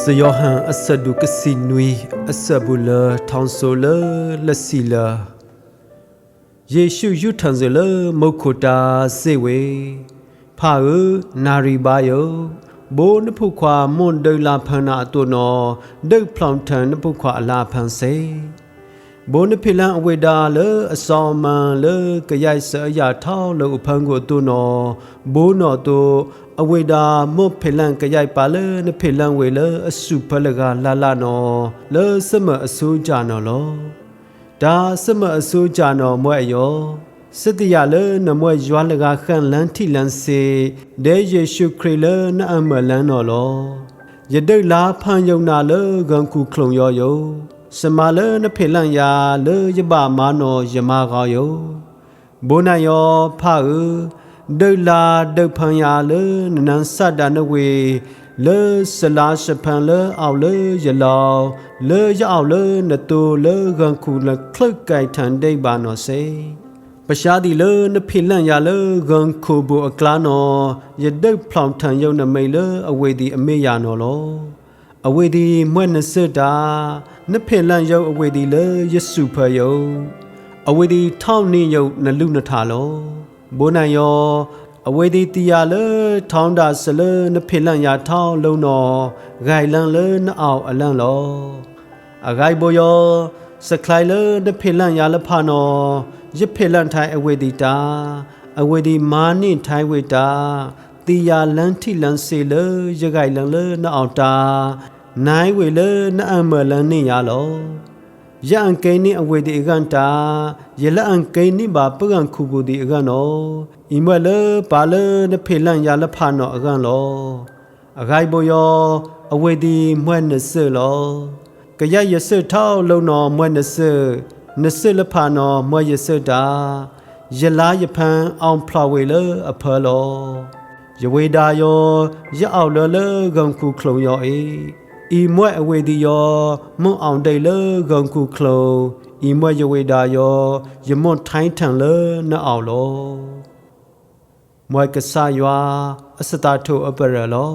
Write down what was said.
စယောဟန်အဆဒုကစီနွီအဆဘူလာထောင်ဆိုလာလက်စီလာယေရှုယုထန်ဇလမုတ်ခိုတာစေဝေဖာရနာရီဘာယောဘိုးနဖုခွာမွန်ဒေလာဖန်နာအတုနောဒိတ်ဖလောင်ထန်နဖုခွာအလာဖန်စေ ဘိုးနဖိလန်အဝေဒါလအစောမန်လကရိုက်ဆအရာထောင်းလောဖန်ကိုတုနောဘိုးနော်တုအဝေဒါမွတ်ဖိလန်ကရိုက်ပါလနဖိလန်ဝေလအစုဖလကလာလာနော်လဲစမအစိုးကြနော်လောဒါစမအစိုးကြနော်မွဲ့ယောစတရလနမွဲ့ရွာလကခန့်လန်းထိလန်းစေဒေယေရှုခရစ်လနအမလန်းနော်လောယဒိတ်လာဖန်ယုံနာလဂန်ခုခလုံယောယော စမလနဖိလန်ယာလေယဘမာနောယမကောယောဘုနာယောဖာဒိတ်လာဒိတ်ဖန်ယာလေနနန်စတနဝေလေစလာစဖန်လေအောက်လေယလောလေရအောင်လေနတူလေဂန်ခုလခလုတ်ကိုင်ထန်ဒိတ်ဘာနောစေပရှားဒီလေနဖိလန်ယာလေဂန်ခုဘူအကလာနောယဒိတ်ဖလောင်ထန်ယုံနမိတ်လေအဝေဒီအမေယာနောလောအဝေဒီမွဲ့နစစ်တာ နဖေလန်ယုတ်အဝေဒီလေယဆုဖယုတ်အဝေဒီထောင်းနေယုတ်နလူနထလောဘိုးနိုင်ယောအဝေဒီတီယာလေထောင်းတာဆလေနဖေလန်ယာထောင်းလုံးတော်ဂိုင်လန်လေနအောင်အလန့်လောအဂိုင်ဘိုယောစခလိုက်လေနဖေလန်ယာလဖာနောယဖေလန်ထိုင်အဝေဒီတာအဝေဒီမာနိထိုင်ဝေတာတီယာလန်ထိလန်စေလေရဂိုင်လန်လေနအောင်တာ နိုင်ဝေလေနအမလန်နေရလောယံကိနိအဝေဒီအကန်တာယလအံကိနိဘာပကံခုဘူးဒီအကန်နောဣမလေပါလေနဖေလန်ရလဖာနောအကန်လောအဂိုင်ဘောယောအဝေဒီမွဲ့နစလောကရယစထောက်လုံနောမွဲ့နစနစလဖာနောမွဲ့ယစတာယလာယဖန်အောင်ဖလာဝေလေအဖလောယဝေဒါယောရအောက်လလဂံခုခလုံယောအေ ဤမွဲ့အဝေဒီယောမွန်အောင်တိတ်လေဂံခုခလုံဤမွဲ့ယဝေဒါယောယမွန်ထိုင်းထန်လေနအောင်လောမွဲ့ကဆာယွာအစတာထုအပရလော